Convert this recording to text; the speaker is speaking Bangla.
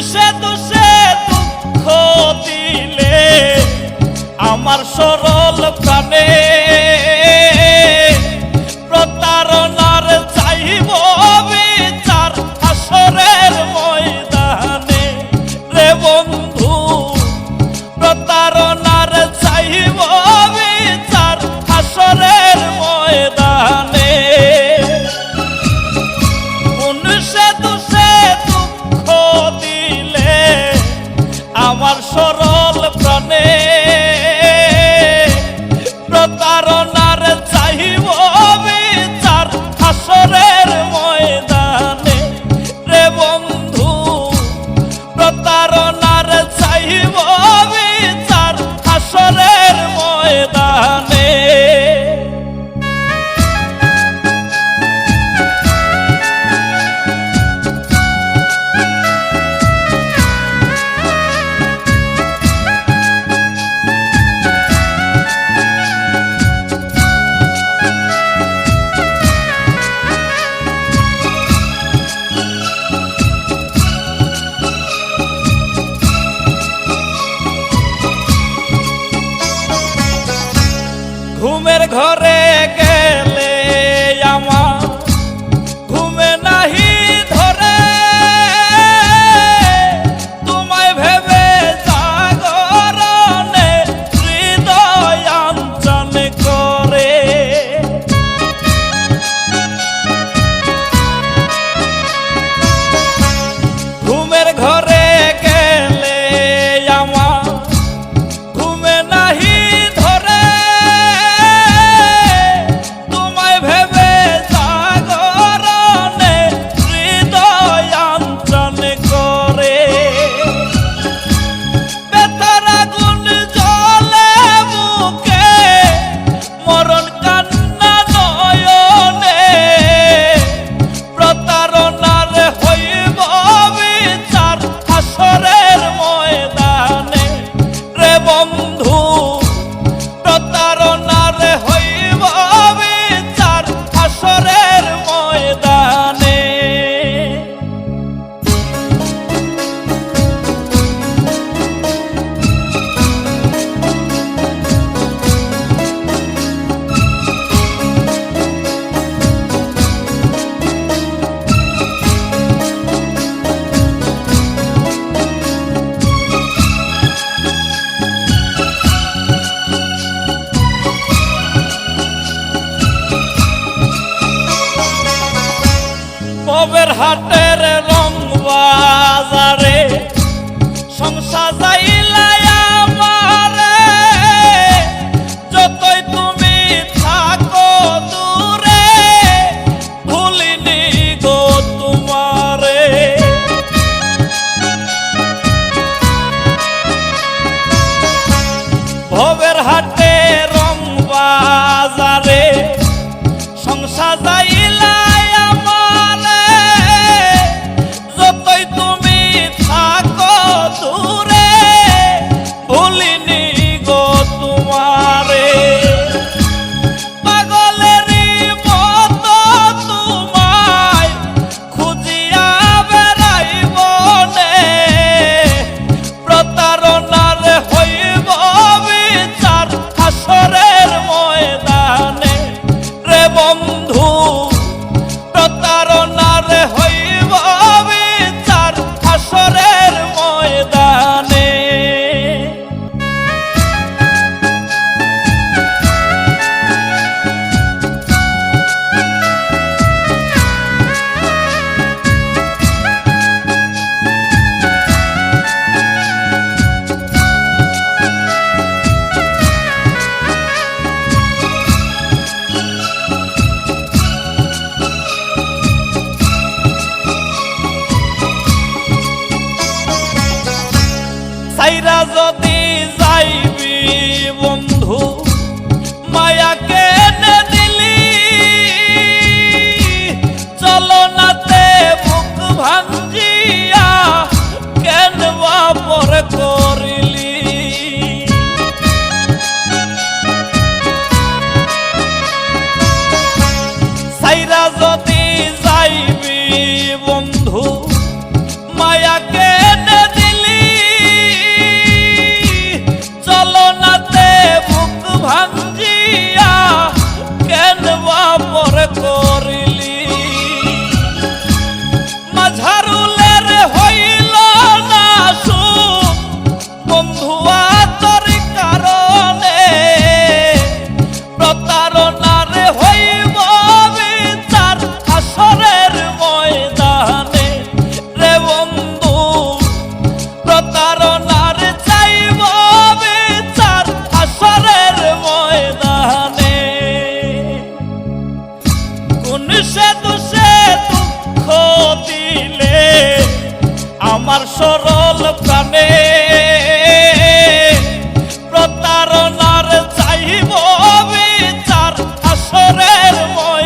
দুষে দুষে দুঃখ দিলে আমার সরল প্রাণে corre. পাইলায় ছাইরা যদি আমার সরল প্রাণে প্রতারণার চাইব বিচার আসরের ময়দানে